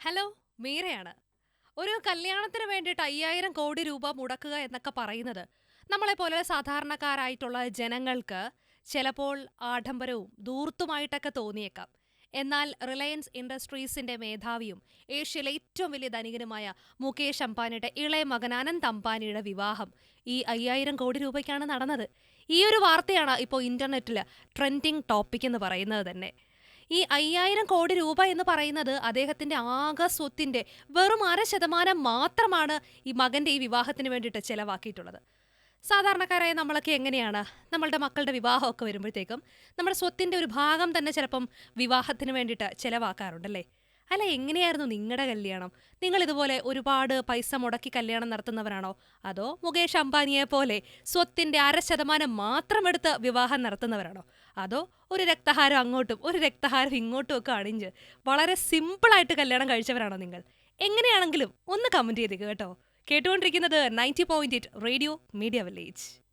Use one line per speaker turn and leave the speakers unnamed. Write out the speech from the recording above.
Hello മീരയാണ്. ഒരു കല്യാണത്തിന് വേണ്ടിയിട്ട് അയ്യായിരം കോടി രൂപ മുടക്കുക എന്നൊക്കെ പറയുന്നത് നമ്മളെ പോലെ സാധാരണക്കാരായിട്ടുള്ള ജനങ്ങൾക്ക് ചിലപ്പോൾ ആഡംബരവും ധൂർത്തുമായിട്ടൊക്കെ തോന്നിയേക്കാം. എന്നാൽ റിലയൻസ് ഇൻഡസ്ട്രീസിന്റെ മേധാവിയും ഏഷ്യയിലെ ഏറ്റവും വലിയ ധനികനുമായ മുകേഷ് അംബാനിയുടെ ഇളയ മകൻ അംബാനിയുടെ വിവാഹം ഈ അയ്യായിരം കോടി രൂപയ്ക്കാണ് നടന്നത്. ഈ ഒരു വാർത്തയാണ് ഇപ്പോൾ ഇന്റർനെറ്റിൽ ട്രെൻഡിങ് ടോപ്പിക് എന്ന് പറയുന്നത് തന്നെ. ഈ അയ്യായിരം കോടി രൂപ എന്ന് പറയുന്നത് അദ്ദേഹത്തിന്റെ ആകെ സ്വത്തിന്റെ വെറും അര ശതമാനം മാത്രമാണ് ഈ മകന്റെ ഈ വിവാഹത്തിന് വേണ്ടിയിട്ട് ചെലവാക്കിയിട്ടുള്ളത്. സാധാരണക്കാരായ നമ്മളൊക്കെ എങ്ങനെയാണ്? നമ്മളുടെ മക്കളുടെ വിവാഹമൊക്കെ വരുമ്പോഴത്തേക്കും നമ്മുടെ സ്വത്തിന്റെ ഒരു ഭാഗം തന്നെ ചിലപ്പം വിവാഹത്തിന് വേണ്ടിയിട്ട് ചെലവാക്കാറുണ്ടല്ലേ? അല്ല എങ്ങനെയായിരുന്നു നിങ്ങളുടെ കല്യാണം? നിങ്ങൾ ഇതുപോലെ ഒരുപാട് പൈസ മുടക്കി കല്യാണം നടത്തുന്നവരാണോ? അതോ മുകേഷ് അംബാനിയെ പോലെ സ്വത്തിന്റെ അര ശതമാനം മാത്രം എടുത്ത് വിവാഹം നടത്തുന്നവരാണോ? അതോ ഒരു രക്തഹാരം അങ്ങോട്ടും ഒരു രക്തഹാരം ഇങ്ങോട്ടും ഒക്കെ അണിഞ്ഞ് വളരെ സിമ്പിളായിട്ട് കല്യാണം കഴിച്ചവരാണോ നിങ്ങൾ? എങ്ങനെയാണെങ്കിലും ഒന്ന് കമന്റ് ചെയ്തേക്ക് കേട്ടോ. കേട്ടുകൊണ്ടിരിക്കുന്നത് ninety point eight radio media village.